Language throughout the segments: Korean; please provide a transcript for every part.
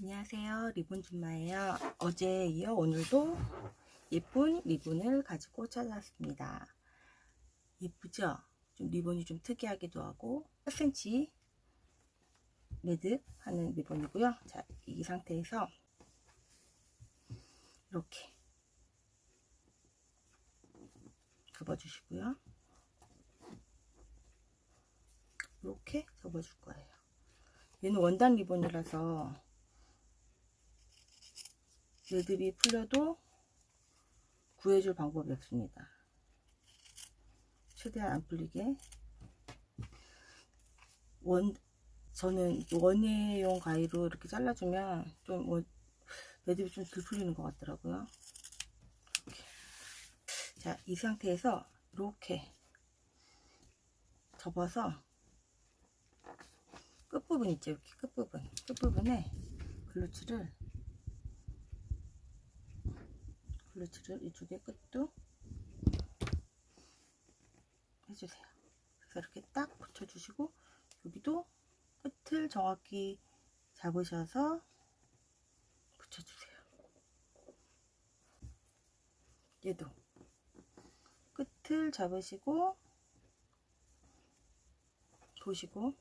안녕하세요. 리본 준마예요. 어제에 이어 오늘도 예쁜 리본을 가지고 찾아왔습니다. 예쁘죠? 좀 리본이 좀 특이하기도 하고 8cm 매듭 하는 리본이고요. 자, 이 상태에서 이렇게 접어주시고요. 이렇게 접어줄 거예요. 얘는 원단 리본이라서 매듭이 풀려도 구해줄 방법이 없습니다. 최대한 안 풀리게 원 저는 원예용 가위로 이렇게 잘라주면 좀 원- 매듭이 좀 덜 풀리는 것 같더라고요. 자, 이 상태에서 이렇게 접어서 끝부분 있죠, 이렇게 끝부분. 끝부분에 글루츠를 글루츠를 이쪽에 끝도 해주세요. 그래서 이렇게 딱 붙여주시고 여기도 끝을 정확히 잡으셔서 붙여주세요. 얘도 끝을 잡으시고 보시고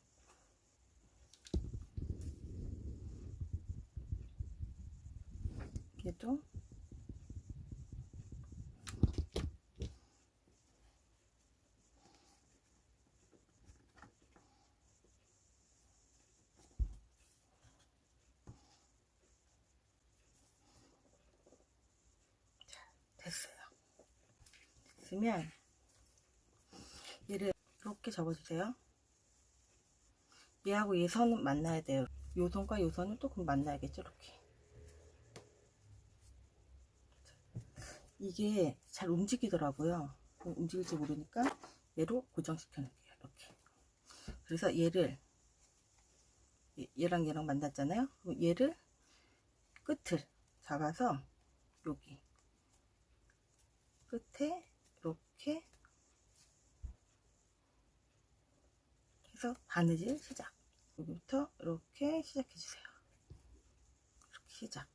얘도 됐으면 얘를 이렇게 접어주세요. 얘하고 얘 선은 만나야 돼요. 요 선과 요 선은 또 그럼 만나야겠죠, 이렇게. 이게 잘 움직이더라고요. 움직일지 모르니까 얘로 고정시켜 놓을게요, 이렇게. 그래서 얘를 얘- 얘랑 얘랑 만났잖아요. 얘를 끝을 잡아서 여기 끝에 이렇게 해서 바느질 시작. 여기부터 이렇게 시작해 주세요. 이렇게 시작.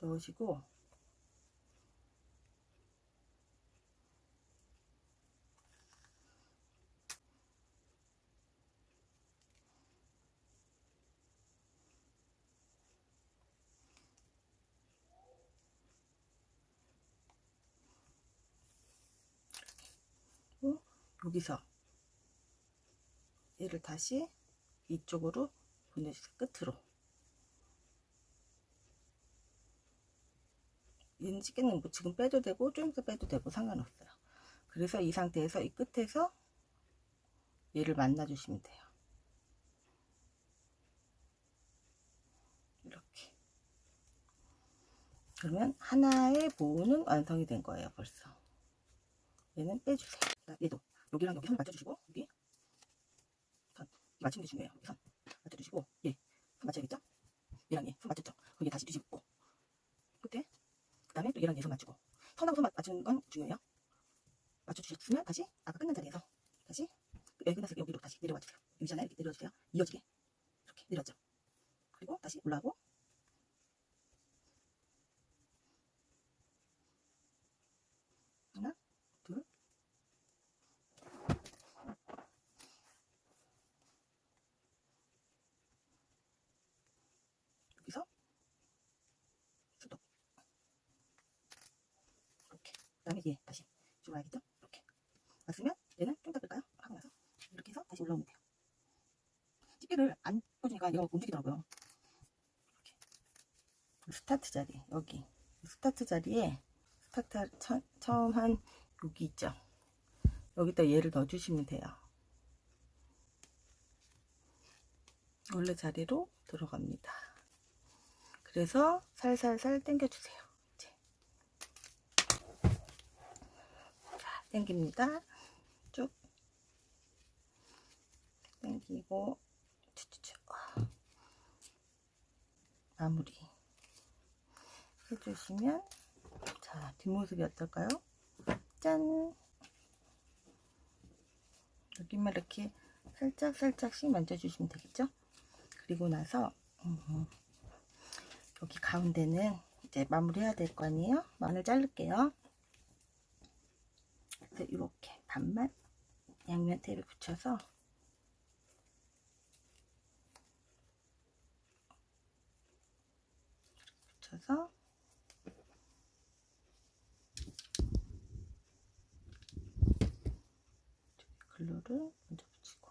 넣으시고 어? 여기서 얘를 다시 이쪽으로 보내주세요. 끝으로. 찌개는 뭐 지금 빼도 되고 좀 이따 빼도 되고 상관없어요. 그래서 이 상태에서 이 끝에서 얘를 만나 주시면 돼요. 이렇게. 그러면 하나의 보호는 완성이 된 거예요, 벌써. 얘는 빼주세요. 자, 얘도 여기랑 여기 선 맞춰주시고 여기 선 맞추는 게 중요해요. 선 맞춰주시고 얘선 맞춰야겠죠? 얘랑 얘 선 맞췄죠? 그럼 얘 다시 뒤집고 끝에 그 다음에 또 얘랑 얘 선 맞추고 선하고 선 맞- 맞추는 건 중요해요. 맞춰주셨으면 다시 아까 끝난 자리에서 다시 여기 끝났을 때 여기로 다시 내려와 주세요. 여기잖아요. 이렇게 내려주세요. 이어지게 이렇게 내렸죠. 그리고 다시 올라오고 하나 둘 여기서 수도 이렇게 그 다음에 얘 다시 들어와야겠죠? 이렇게 맞으면 얘는 좀 닦을까요? 하고 나서 이렇게 해서 다시 올라오면 돼요. 집게를 안 꽂으니까 얘가 움직이더라고요. 이렇게 스타트 자리 여기 스타트 자리에 스타트 처, 처음 한 여기 있죠? 여기다 얘를 넣어주시면 돼요. 원래 자리로 들어갑니다. 그래서 살살살 당겨주세요. 이제. 자, 당깁니다. 쭉 당기고. 마무리 해주시면 자 뒷모습이 어떨까요? 짠 여기만 이렇게 살짝 살짝씩 만져주시면 되겠죠? 그리고 나서 음, 여기 가운데는 이제 마무리 해야 될 거 아니에요? 마늘 자를게요. 그래서 이렇게 반만 양면 테이프 붙여서 붙여서 글루를 먼저 붙이고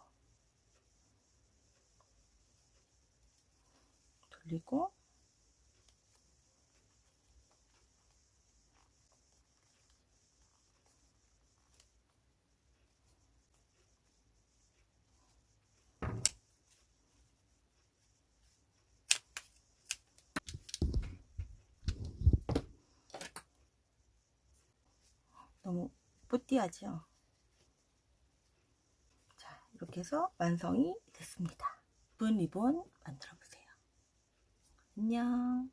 돌리고 너무 뿌띠하죠? 자, 이렇게 해서 완성이 됐습니다. 분 리본 만들어 보세요. 안녕.